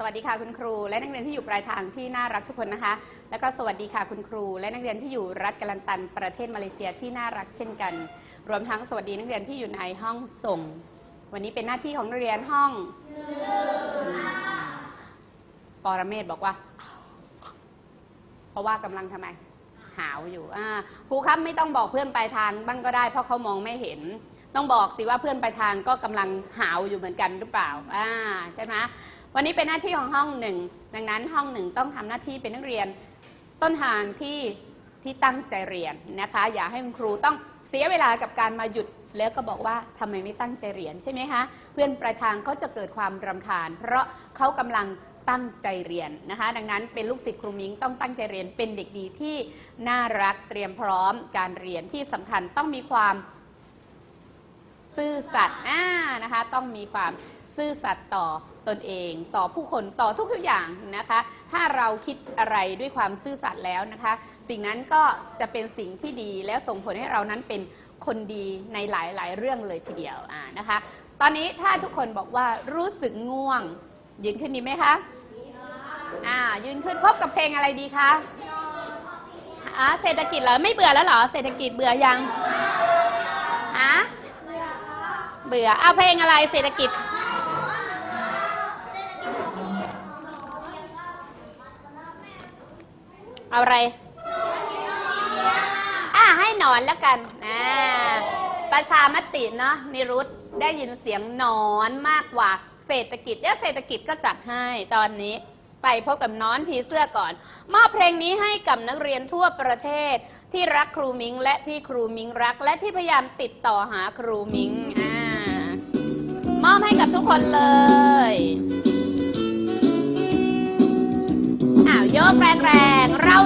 สวัสดีค่ะคุณครูและนักเรียนที่อยู่ปลายทางที่น่ารักทุกคนนะคะ แล้วก็สวัสดีค่ะคุณครู และนักเรียนที่อยู่รัฐกาลันตัน ประเทศมาเลเซียที่น่ารักเช่นกัน รวมทั้งสวัสดีนักเรียนที่อยู่ในห้องส่ง วันนี้เป็นหน้าที่ของนักเรียนห้องปรเมศบอกว่า เพราะว่ากำลังทำไม หาวอยู่ครูครับไม่ต้องบอกเพื่อนปลายทางบ้างก็ได้ เพราะเขามองไม่เห็นต้องบอกสิว่าเพื่อนปลายทางก็กำลังหาวอยู่เหมือนกันหรือเปล่าอ่าใช่ไหม วันนี้เป็นหน้าที่ของห้องหนึ่งดังนั้นห้องหนึ่งต้องทำหน้าที่เป็นนักเรียนต้นทางที่ที่ตั้งใจเรียนนะคะ อย่าให้คุณครูต้องเสียเวลากับการมาหยุดแล้วก็บอกว่าทำไมไม่ตั้งใจเรียนใช่ไหมคะเพื่อนปลายทางเขาจะเกิดความรำคาญ เพราะเขากำลังตั้งใจเรียนนะคะ ดังนั้นเป็นลูกศิษย์ครูมิ้งต้องตั้งใจเรียนเป็นเด็กดีที่น่ารักเตรียมพร้อมการเรียนที่สำคัญต้องมีความซื่อสัตย์นะคะ ต้องมีความซื่อสัตย์ต่อตนเอง ต่อผู้คนต่อทุกๆอย่างนะคะ ถ้าเราคิดอะไรด้วยความซื่อสัตย์แล้วนะคะ สิ่งนั้นก็จะเป็นสิ่งที่ดีและส่งผลให้เรานั้นเป็นคนดีในหลายๆ เรื่องเลยทีเดียวอ่านะคะ ตอนนี้ถ้าทุกคนบอกว่ารู้สึกง่วง ยืนขึ้นดีไหมคะอ่ายืนขึ้นพบกับเพลงอะไรดีคะอ่าเศรษฐกิจเหรอไม่เบื่อแล้วเหรอเศรษฐกิจเบื่อยังฮะเบื่อเอาเพลงอะไรเศรษฐกิจ เอาอะไรอะให้หนอนแล้วกันอ่าประชามติเนาะนิรุตได้ยินเสียงหนอนมากกว่า เศรษฐกิจแล้วเศรษฐกิจก็จัดให้ตอนนี้ ไปพบกับน้อนผีเสื้อก่อน มอบเพลงนี้ให้กับนักเรียนทั่วประเทศ ที่รักครูมิงและที่ครูมิงรัก และที่พยายามติดต่อหาครูมิงอ่ามอบให้กับทุกคนเลย อ้าวยกแรงเรา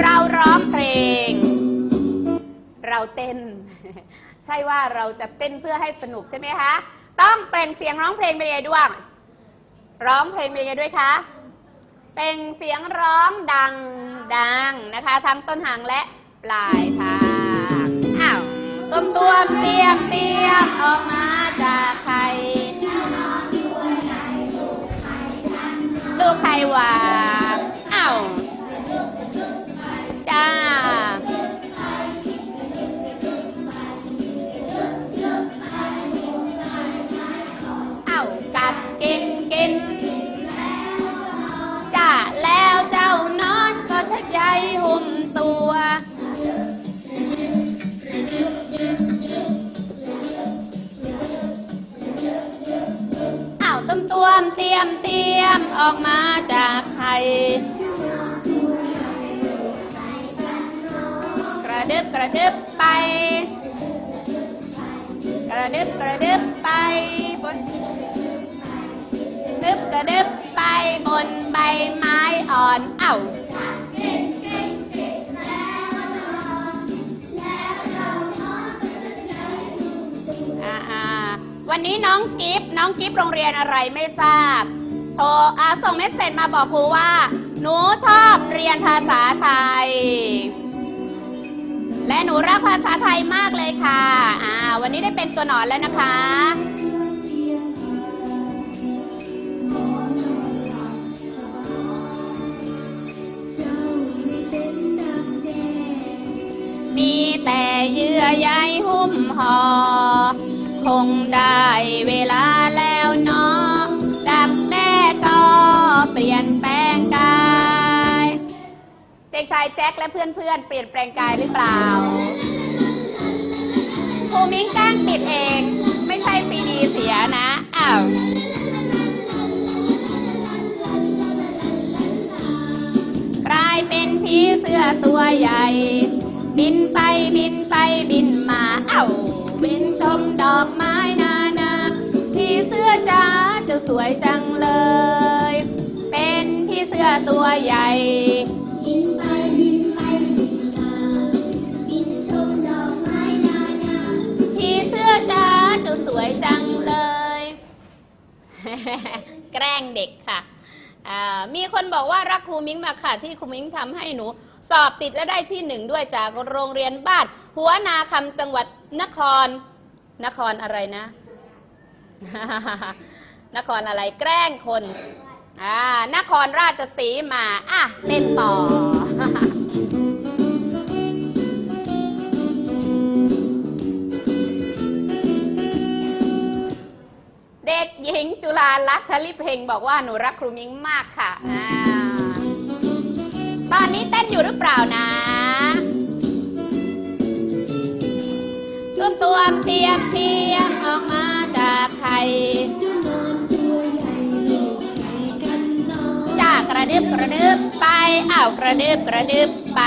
เราร้องเพลง เราเต้น ใช่ว่าเราจะเต้นเพื่อให้สนุกใช่ไหมคะ ต้องเปล่งเสียงร้องเพลงไปเลยด้วย ร้องเพลงเป็นยังด้วยคะเปล่งเสียงร้องดังดังนะคะ ทั้งต้นทางและปลายทางอ้าวตุ้มตัวเตรียมเตรียมออกมาจากไข่ลูกไข่หวาน มเตรียมเตรียมออกมาจากไข่กระดึบกระดึบไป กระดึบกระดึบไปบนดึบกระดึบไปบนใบไม้อ่อนเอ้า วันนี้น้องกิฟน้องกิฟโรงเรียนอะไรไม่ทราบ โทรอาส่งเมสเซจมาบอกครูว่า หนูชอบเรียนภาษาไทย และหนูรักภาษาไทยมากเลยค่ะ อ่า วันนี้ได้เป็นตัวหนอนแล้วนะคะมีแต่เยื่อใยหุ้มห่อ คงได้เวลาแล้วเนาะดักแด้ก็เปลี่ยนแปลงกาย เด็กชายแจ็คและเพื่อนๆเปลี่ยนแปลงกายหรือเปล่าครูมิ้งแกล้งปิดเอง ไม่ใช่ซีดีเสียนะอ้าวกลายเป็นผีเสื้อตัวใหญ่ บินไปบินไปบินมาเอ้า บินชมดอกไม้นานาผีเสื้อจ้าเจะสวยจังเลย เป็นผีเสื้อตัวใหญ่บินไปบินไปบินมาบินชมดอกไม้นานาผีเสื้อจ้าเจะสวยจังเลย แกล้งเด็กค่ะอ่า มีคนบอกว่ารักครูมิ้งมาค่ะ ที่ครูมิ้งทำให้หนู สอบติดและได้ที่หนึ่งด้วยจากโรงเรียนบ้าน หัวนาคำจังหวัดนคร นครอะไรนะ นครอะไรแกล้งคนอ่านครราชสีมา อะเล่นต่อ ด็กหญิงจุฬาลักษณ์ทลิเพงบอกว่าหนูรักครูมิ้งมากค่ะอ่าตอนนี้เต้นอยู่หรือเปล่านะตุ้มตวมเตียมเทียมออกมาจากไข่เจ้านอนตัวใหญ่ลูกใส่กันนอนจากกระดึบกระดึบไปอ้าวกระดึบกระดึบไป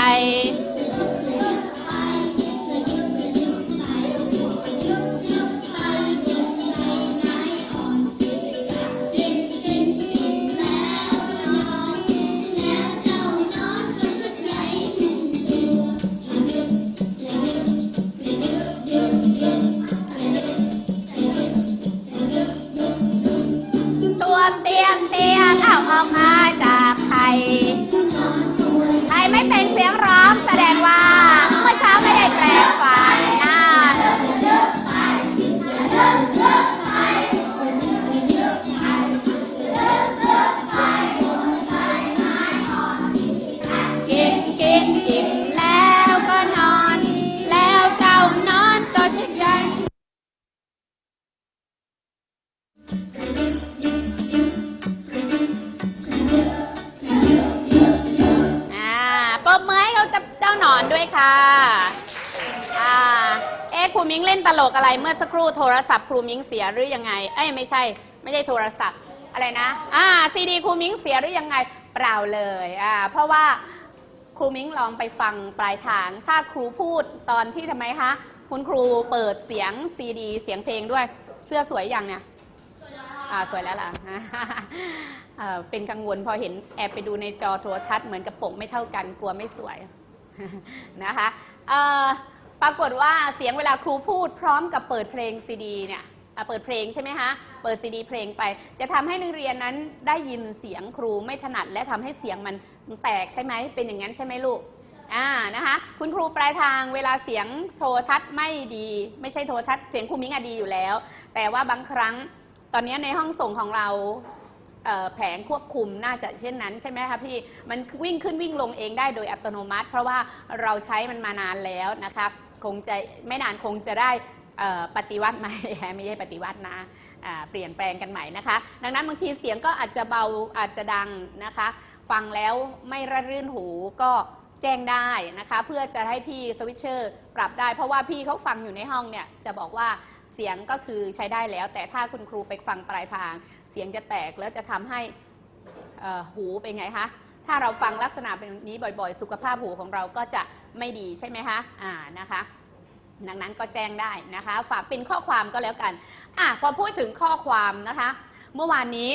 อนด้วยค่ะอ่าเอ๊ะครูมิ้งเล่นตลกอะไรเมื่อสักครู่โทรศัพท์ครูมิ้งเสียหรือยังไง เอ้ยไม่ใช่ ไม่ใช่โทรศัพท์อะไรนะอ่าซีดีครูมิ้งเสียหรือยังไงเปล่าเลยอ่าเพราะว่าครูมิ้งลองไปฟังปลายทาง ถ้าครูพูดตอนที่ทำไมคะคุณครูเปิดเสียงซีดี เสียงเพลงด้วยเสื้อสวยยังเนี่ยอ่าสวยแล้วล่ะเอ่อเป็นกังวลพอเห็นแอบไปดูในจอโทรทัศน์เหมือนกับปกไม่เท่ากันกลัวไม่สวย นะคะปรากฏว่าเสียงเวลาครูพูดพร้อมกับเปิดเพลงซีดีเนี่ยเปิดเพลงใช่ไหมคะ เปิดซีดีเพลงไป จะทำให้นักเรียนนั้นได้ยินเสียงครูไม่ถนัด และทำให้เสียงมันแตกใช่ไหม เป็นอย่างนั้นใช่ไหมลูก อ่า นะคะ คุณครูปลายทางเวลาเสียงโทรทัศน์ไม่ดี ไม่ใช่โทรทัศน์เสียงครูมิ้งอะดีอยู่แล้ว แต่ว่าบางครั้งตอนนี้ในห้องส่งของเรา แผงควบคุมน่าจะเช่นนั้นใช่ไหมคะพี่ มันวิ่งขึ้นวิ่งลงเองได้โดยอัตโนมัติ เพราะว่าเราใช้มันมานานแล้วนะคะคงจะไม่นานคงจะได้ปฏิวัติใหม่ไม่ใช่ปฏิวัตินะเปลี่ยนแปลงกันใหม่นะคะ ดังนั้นบางทีเสียงก็อาจจะเบาอาจจะดังนะคะ ฟังแล้วไม่ระรื่นหูก็แจ้งได้นะคะ เพื่อจะให้พี่สวิตเชอร์ปรับได้ เพราะว่าพี่เขาฟังอยู่ในห้องเนี่ย จะบอกว่า สียงก็คือใช้ได้แล้ว แต่ถ้าคุณครูไปฟังปลายทาง เสียงจะแตกแล้วจะทำให้หูเป็นไงคะถ้าเราฟังลักษณะแบบนี้บ่อยๆ สุขภาพหูของเราก็จะไม่ดีใช่ไหมคะอ่านะคะดังนั้นก็แจ้งได้นะคะ ฝากเป็นข้อความก็แล้วกันอะพอพูดถึงข้อความนะคะ เมื่อวานนี้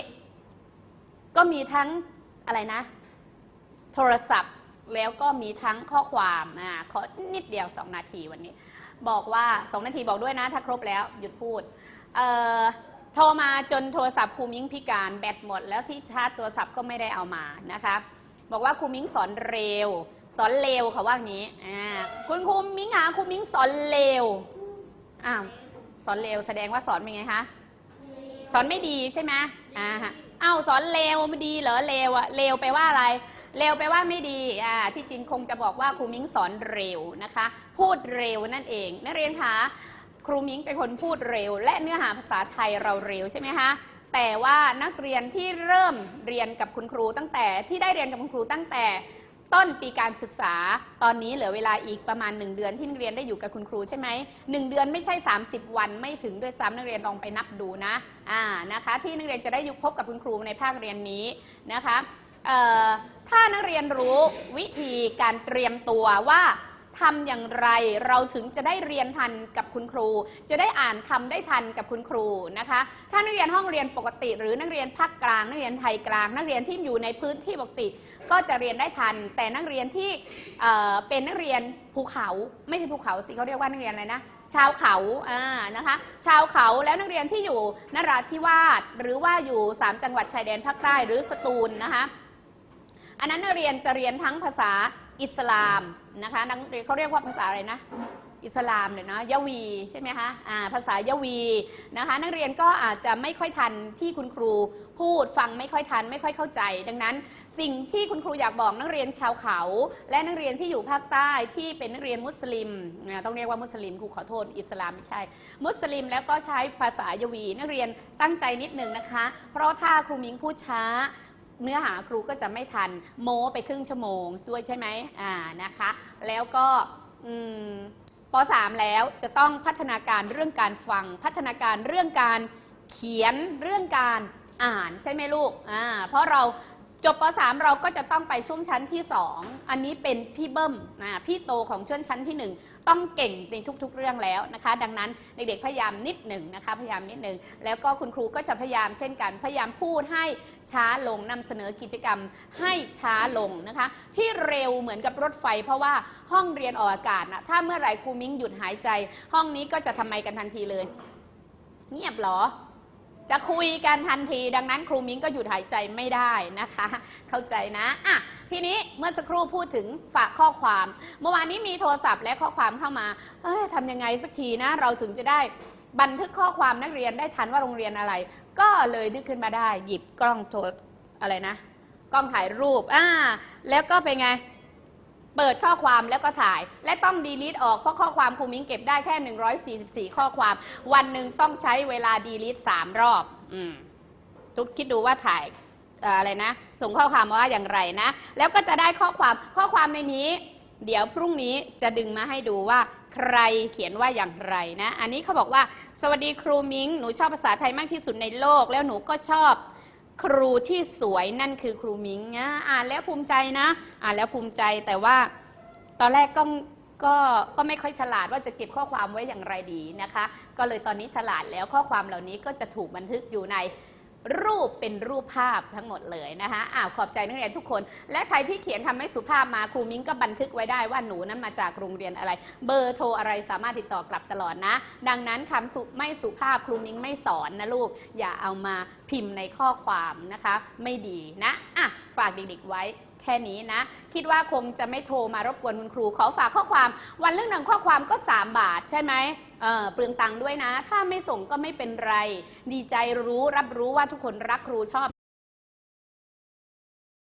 ก็มีทั้งอะไรนะ โทรศัพท์แล้วก็มีทั้งข้อความอ่าขอนิดเดียว 2 นาทีวันนี้ บอกว่า 2 นาทีบอกด้วยนะ ถ้าครบแล้วหยุดพูดโทรมาจนโทรศัพท์ครูมิ้งพิการแบตหมด แล้วที่ชาร์จโทรศัพท์ก็ไม่ได้เอามานะคะบอกว่าครูมิ้งสอนเร็ว สอนเร็วเขาว่าอย่างนี้คุณครูมิ้งหาครูมิ้งสอนเร็วอ้าวสอนเร็วแสดงว่าสอนเป็นไงคะสอนไม่ดีใช่ไหมอ่าเอ้าสอนเลวไม่ดีเหรอเลวอะเลวแปลว่าอะไร เลวแปลว่าไม่ดีอ่าที่จริงคงจะบอกว่าครูมิ้งสอนเร็วนะคะ พูดเร็วนั่นเอง นักเรียนคะครูมิ้งเป็นคนพูดเร็ว และเนื้อหาภาษาไทยเราเร็วใช่ไหมคะแต่ว่านักเรียนที่เริ่มเรียนกับคุณครูตั้งแต่ที่ได้เรียนกับคุณครูตั้งแต่ต้นปีการศึกษาตอนนี้เหลือเวลาอีกประมาณ 1 เดือนที่นักเรียนได้อยู่กับคุณครูใช่ไหมหนึ่งเดือนไม่ใช่ 30 วันไม่ถึงด้วยซ้ำนักเรียนลองไปนับดูนะอ่านะคะ ที่นักเรียนจะได้อยู่พบกับคุณครูในภาคเรียนนี้นะคะ ถ้านักเรียนรู้วิธีการเตรียมตัวว่าทำอย่างไรเราถึงจะได้เรียนทันกับคุณครู จะได้อ่านคำได้ทันกับคุณครูนะคะ ถ้านักเรียนห้องเรียนปกติ หรือนักเรียนภาคกลาง นักเรียนไทยกลาง นักเรียนที่อยู่ในพื้นที่ปกติ ก็จะเรียนได้ทัน แต่นักเรียนที่เเป็นนักเรียนภูเขาไม่ใช่ภูเขาสิเขาเรียกว่านักเรียนอะไรนะชาวเขาอ่านะคะ ชาวเขาแล้วนักเรียนที่อยู่นราธิวาสหรือว่าอยู่ 3 จังหวัดชายแดนภาคใต้หรือสตูลนะคะ อันนั้นนักเรียนจะเรียนทั้งภาษาอิสลามนะคะนักเรียนเขาเรียกว่าภาษาอะไรนะอิสลามเนี่ยนะยะวีใช่ไหมคะอ่าภาษายะวีนะคะ นักเรียนก็อาจจะไม่ค่อยทันที่คุณครูพูดฟังไม่ค่อยทันไม่ค่อยเข้าใจ ดังนั้น สิ่งที่คุณครูอยากบอกนักเรียนชาวเขา และนักเรียนที่อยู่ภาคใต้ที่เป็นนักเรียนมุสลิมนะต้องเรียกว่ามุสลิมครูขอโทษอิสลามไม่ใช่ มุสลิมแล้วก็ใช้ภาษายะวี นักเรียนตั้งใจนิดหนึ่งนะคะ เพราะถ้าครูมิงพูดช้า เนื้อหาครูก็จะไม่ทันโม้ไปครึ่งชั่วโมงด้วยใช่ไหมอ่านะคะ แล้วก็อืมป .3 แล้วจะต้องพัฒนาการเรื่องการฟัง พัฒนาการเรื่องการเขียนเรื่องการอ่านใช่ไหมลูกอ่าเพราะเรา จบป .3 เราก็จะต้องไปช่วงชั้นที่ 2 อันนี้เป็นพี่เบิ้มอ่าพี่โตของช่วงชั้นที่ 1 ต้องเก่งในทุกๆเรื่องแล้วนะคะ ดังนั้นเด็กๆพยายามนิดหนึ่งนะคะพยายามนิดหนึ่งแล้วก็คุณครูก็จะพยายามเช่นกัน พยายามพูดให้ช้าลงนำเสนอกิจกรรมให้ช้าลงนะคะ ที่เร็วเหมือนกับรถไฟ เพราะว่าห้องเรียนออกอากาศนะถ้าเมื่อไหร่ครูมิ้งหยุดหายใจ ห้องนี้ก็จะทำไมกันทันทีเลย เงียบเหรอ จะคุยกันทันที ดังนั้นครูมิ้งก็หยุดหายใจไม่ได้นะคะ เข้าใจนะอะทีนี้เมื่อสักครู่พูดถึงฝากข้อความ เมื่อวานนี้มีโทรศัพท์และข้อความเข้ามาเอ้ยทำยังไงสักทีนะ เราถึงจะได้บันทึกข้อความนักเรียนได้ทันว่าโรงเรียนอะไร ก็เลยนึกขึ้นมาได้ หยิบกล้องโทรอะไรนะ กล้องถ่ายรูปอ่าแล้วก็เป็นไง เปิดข้อความแล้วก็ถ่าย และต้องดีลิทออกเพราะข้อความครูมิ้งเก็บได้แค่ 144 ข้อความ วันหนึ่งต้องใช้เวลาดีลิท3รอบอทุกคิดดูว่าถ่ายอะไรนะส่งข้อความว่าอย่างไรนะ แล้วก็จะได้ข้อความข้อความในนี้ เดี๋ยวพรุ่งนี้จะดึงมาให้ดูว่าใครเขียนว่าอย่างไรนะ อันนี้เขาบอกว่า สวัสดีครูมิ้งหนูชอบภาษาไทยมากที่สุดในโลก แล้วหนูก็ชอบ ครูที่สวยนั่นคือครูมิงนะอ่านแล้วภูมิใจนะอ่านแล้วภูมิใจแต่ว่าตอนแรกก็ก็ก็ไม่ค่อยฉลาดว่าจะเก็บข้อความไว้อย่างไรดีนะคะ ก็เลยตอนนี้ฉลาดแล้วข้อความเหล่านี้ก็จะถูกบันทึกอยู่ใน รูปเป็นรูปภาพทั้งหมดเลยนะคะอ้าวขอบใจนักเรียนทุกคน และใครที่เขียนคำไม่สุภาพมาครูมิ้งก็บันทึกไว้ได้ว่าหนูนั้นมาจากโรงเรียนอะไร เบอร์โทรอะไรสามารถติดต่อกลับตลอดนะ ดังนั้นคำสุไม่สุภาพครูมิ้งไม่สอนนะลูก อย่าเอามาพิมพ์ในข้อความนะคะ ไม่ดีนะอะฝากเด็กๆไว้แค่นี้นะ คิดว่าคงจะไม่โทรมารบกวนคุณครู ขอฝากข้อความ วันเรื่องหนึ่งข้อความก็ 3 บาทใช่ไหม เปลืองตังค์ด้วยนะ ถ้าไม่ส่งก็ไม่เป็นไร ดีใจรู้รับรู้ว่าทุกคนรักครูชอบ